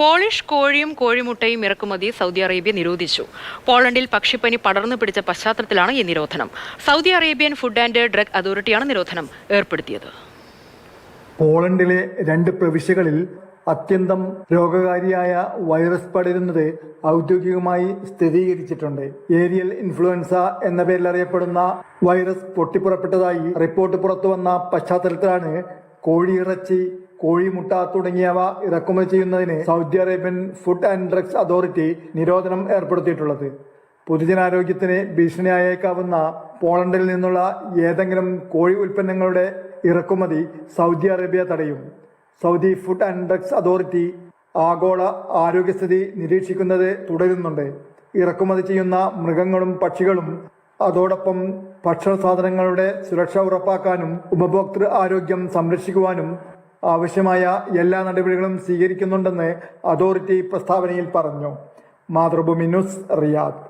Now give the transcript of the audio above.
Polish കോഴിയും കോഴിമുട്ടയും ഇറക്കുമതി Saudi Arabia നിരോധിച്ചു. പോളണ്ടിൽ പക്ഷിപ്പനി പടർന്നു പിടിച്ച പശ്ചാത്തലത്തിലാണ് ഈ നിരോധനം. Saudi Arabian food and drug അതോറിറ്റിയാണ് നിരോധനം ഏർപ്പെടുത്തിയത്. പോളണ്ടിലെ രണ്ട് പ്രവിശ്യകളിൽ അത്യന്തം രോഗകാരിയായ വൈറസ് പടരുന്നത് ഔദ്യോഗികമായി സ്ഥിരീകരിച്ചിട്ടുണ്ട്. ഏരിയൽ ഇൻഫ്ലുവൻസ എന്ന പേരിൽ അറിയപ്പെടുന്ന വൈറസ് പൊട്ടിപ്പുറപ്പെട്ടതായി റിപ്പോർട്ട് പുറത്തുവന്ന പശ്ചാത്തലത്തിലാണ് കോഴിയിറച്ചി കോഴിമുട്ട തുടങ്ങിയവ ഇറക്കുമതി ചെയ്യുന്നതിന് Saudi Arabian food and drugs authority നിരോധനം ഏർപ്പെടുത്തിയിട്ടുള്ളത്. പൊതുജനാരോഗ്യത്തിന് ഭീഷണിയായേക്കാവുന്ന പോളണ്ടിൽ നിന്നുള്ള ഏതെങ്കിലും കോഴി ഉൽപ്പന്നങ്ങളുടെ ഇറക്കുമതി സൗദി അറേബ്യ തടയും. Saudi food and drugs authority ആഗോള ആരോഗ്യസ്ഥിതി നിരീക്ഷിക്കുന്നത് തുടരുന്നുണ്ട്. ഇറക്കുമതി ചെയ്യുന്ന മൃഗങ്ങളും പക്ഷികളും അതോടൊപ്പം ഭക്ഷണ സാധനങ്ങളുടെ സുരക്ഷ ഉറപ്പാക്കാനും ഉപഭോക്തൃ ആരോഗ്യം സംരക്ഷിക്കുവാനും ആവശ്യമായ എല്ലാ നടപടികളും സ്വീകരിക്കുന്നുണ്ടെന്ന് അതോറിറ്റി പ്രസ്താവനയിൽ പറഞ്ഞു. Mathrubhumi news Riyadh.